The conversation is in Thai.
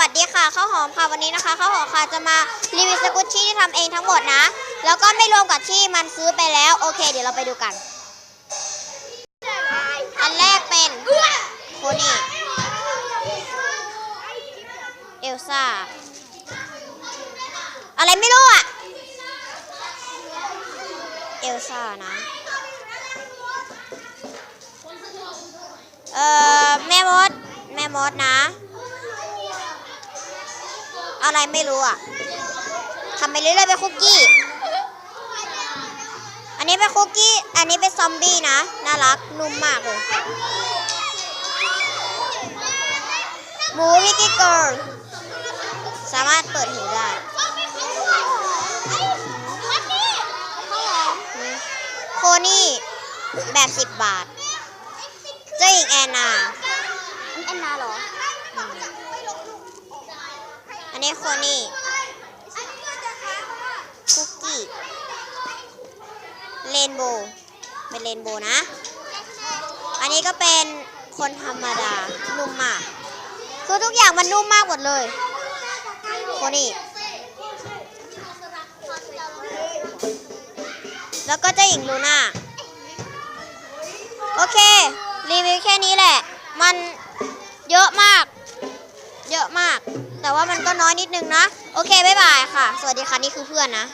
วัสดีค่ะข้าวหอมค่ะวันนี้นะคะข้าวหอมค่ะจะมารีวิวสกุชชี่ที่ทำเองทั้งหมดนะ แล้วก็ไม่รวมกับที่มันซื้อไปแล้วโอเค เดี๋ยวเราไปดูกัน อันแรกเป็นโคนี่เอลซ่าอะไรไม่รู้อะเอลซ่านะเอ่อแม่มดแม่มดนะ อะไรไม่รู้อะทำไปเรื่อยๆเป็นคุกกี้ อันนี้เป็นคุกกี้ อันนี้เป็นซอมบี้นะ น่ารัก นุ่มมากเลยหมูวิกกี้เกิร์ลสามารถเปิดหูได้โคนี่แบบสิบบาท เจ้าหญิงแอนนาแอนนาเหรอ อันนี้โคนี่คุกกี้เรนโบว์เป็นเรนโบว์นะ อันนี้ก็เป็นคนธรรมดานุ่มมาก คือทุกอย่างมันนุ่มมากหมดเลยโคนี่แล้วก็เจ้าหญิงลูน่าโอเค รีวิวแค่นี้แหละ มันเยอะมาก แต่ว่ามันก็น้อยนิดนึงนะ โอเค บ๊ายบายค่ะ สวัสดีค่ะ นี่คือเพื่อนนะ